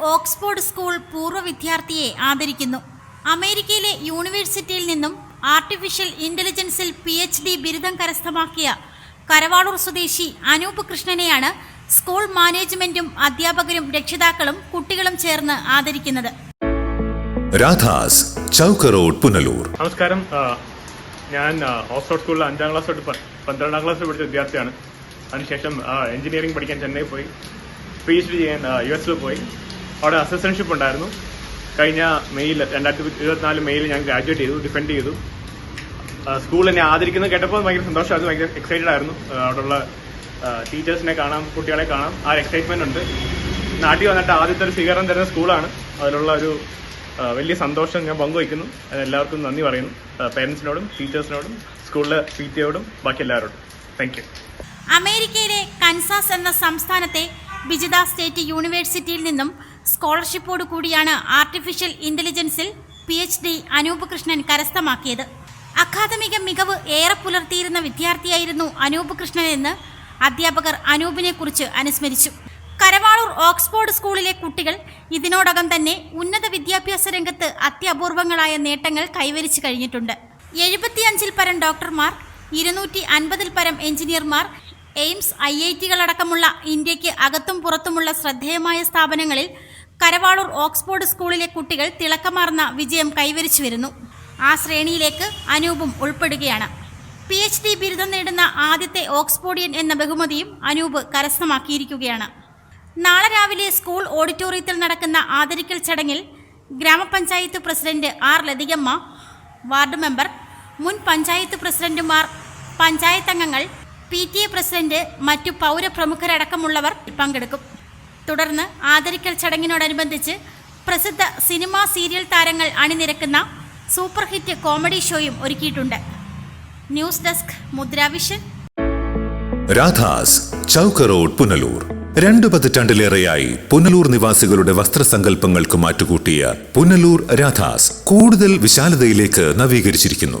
Oxford school പൂർവ വിദ്യാർത്ഥിയെ ആദരിക്കുന്നു. അമേരിക്കയിലെ യൂണിവേഴ്സിറ്റിയിൽ നിന്നും ആർട്ടിഫിഷ്യൽ ഇന്റലിജൻസിൽ പി എച്ച് ഡി ബിരുദം കരസ്ഥമാക്കിയ കരവാളൂർ സ്വദേശി അനൂപ് കൃഷ്ണനെയാണ് സ്കൂൾ മാനേജ്മെന്റും അധ്യാപകരും രക്ഷിതാക്കളും കുട്ടികളും ചേർന്ന് ആദരിക്കുന്നത്. രാധാസ് ചൗക്ക് റോഡ് പുനലൂർ. നമസ്കാരം. ഞാൻ ഓക്സ്ഫോർഡ് സ്കൂളിൽ അഞ്ചാം ക്ലാസ് തൊട്ട് പന്ത്രണ്ടാം ക്ലാസ് പഠിച്ച വിദ്യാർത്ഥിയാണ്. അതിനുശേഷം എഞ്ചിനീയറിംഗ് പഠിക്കാൻ ചെന്നൈ പോയി. പി എച്ച് ഡി ചെയ്യാൻ യു എസിൽ പോയി. അവിടെ അസിസ്റ്റൻഷിപ്പ് ഉണ്ടായിരുന്നു. കഴിഞ്ഞ മെയ്യിൽ രണ്ടായിരത്തി ഇരുപത്തിനാല് മെയ്യിൽ ഞാൻ ഗ്രാജുവേറ്റ് ചെയ്തു ഡിഫെൻഡ് ചെയ്തു. സ്കൂൾ എന്നെ ആദരിക്കുന്നത് കേട്ടപ്പോൾ ഭയങ്കര സന്തോഷമായിരുന്നു ഭയങ്കര എക്സൈറ്റഡ് ആയിരുന്നു. അവിടെയുള്ള ടീച്ചേഴ്സിനെ കാണാം കുട്ടികളെ കാണാം. ആ എക്സൈറ്റ്മെന്റ് ഉണ്ട്. നാട്ടിൽ വന്നിട്ട് ആദ്യത്തെ ഒരു സ്വീകരണം തരുന്ന സ്കൂളാണ് അതിലുള്ള ഒരു വലിയ സന്തോഷം ഞാൻ പങ്കുവയ്ക്കുന്നു. എല്ലാവർക്കും നന്ദി പറയുന്നു. പേരൻസിനോടും ടീച്ചേഴ്സിനോടും സ്കൂളിലെ പി ടിയോടും ബാക്കി എല്ലാവരോടും. താങ്ക് യു അമേരിക്കയിലെ കൻസാസ് എന്ന സംസ്ഥാനത്തെ ബിജിത സ്റ്റേറ്റ് യൂണിവേഴ്സിറ്റിയിൽ നിന്നും സ്കോളർഷിപ്പോടു കൂടിയാണ് artificial ഇന്റലിജൻസിൽ P H D Anoop Krishnan കരസ്ഥമാക്കിയത്. അക്കാദമിക മികവ് ഏറെ പുലർത്തിയിരുന്ന വിദ്യാർത്ഥിയായിരുന്നു അനൂപ് കൃഷ്ണൻ എന്ന് അധ്യാപകർ അനൂപിനെ കുറിച്ച് അനുസ്മരിച്ചു. കരവാളൂർ ഓക്സ്ഫോർഡ് സ്കൂളിലെ കുട്ടികൾ ഇതിനോടകം തന്നെ ഉന്നത വിദ്യാഭ്യാസ രംഗത്ത് അത്യപൂർവങ്ങളായ നേട്ടങ്ങൾ കൈവരിച്ചു കഴിഞ്ഞിട്ടുണ്ട്. എഴുപത്തിയഞ്ചിൽ പരം ഡോക്ടർമാർ ഇരുന്നൂറ്റി അൻപതിൽ പരം എഞ്ചിനീയർമാർ എയിംസ് ഐ ഐ ടികളടക്കമുള്ള ഇന്ത്യയ്ക്ക് അകത്തും പുറത്തുമുള്ള ശ്രദ്ധേയമായ സ്ഥാപനങ്ങളിൽ കരവാളൂർ ഓക്സ്ഫോർഡ് സ്കൂളിലെ കുട്ടികൾ തിളക്കമാർന്ന വിജയം കൈവരിച്ചു വരുന്നു. ആ ശ്രേണിയിലേക്ക് അനൂപും ഉൾപ്പെടുകയാണ്. പി എച്ച് ഡി ബിരുദം നേടുന്ന ആദ്യത്തെ ഓക്സ്ഫോർഡിയൻ എന്ന ബഹുമതിയും അനൂപ് കരസ്ഥമാക്കിയിരിക്കുകയാണ്. നാളെ രാവിലെ സ്കൂൾ ഓഡിറ്റോറിയത്തിൽ നടക്കുന്ന ആദരിക്കൽ ചടങ്ങിൽ ഗ്രാമപഞ്ചായത്ത് president R Lathikamma ward member മുൻ പഞ്ചായത്ത് പ്രസിഡന്റുമാർ പഞ്ചായത്ത് അംഗങ്ങൾ പി ടി എ പ്രസിഡന്റ് മറ്റു പൗരപ്രമുഖരടക്കമുള്ളവർ പങ്കെടുക്കും. തുടർന്ന് ആദരിക്കൽ ചടങ്ങിനോടനുബന്ധിച്ച് പ്രസിദ്ധ സിനിമാ സീരിയൽ താരങ്ങൾ അണിനിരക്കുന്ന സൂപ്പർ ഹിറ്റ് കോമഡി ഷോയും ഒരുക്കിയിട്ടുണ്ട്. News desk Mudravision Radhas Chowk road Punalur. രണ്ടു പതിറ്റാണ്ടിലേറെയായി പുനലൂർ നിവാസികളുടെ വസ്ത്രസങ്കല്പങ്ങൾക്ക് മാറ്റുകൂട്ടിയ പുനലൂർ രാധാസ് കൂടുതൽ വിശാലതയിലേക്ക് നവീകരിച്ചിരിക്കുന്നു.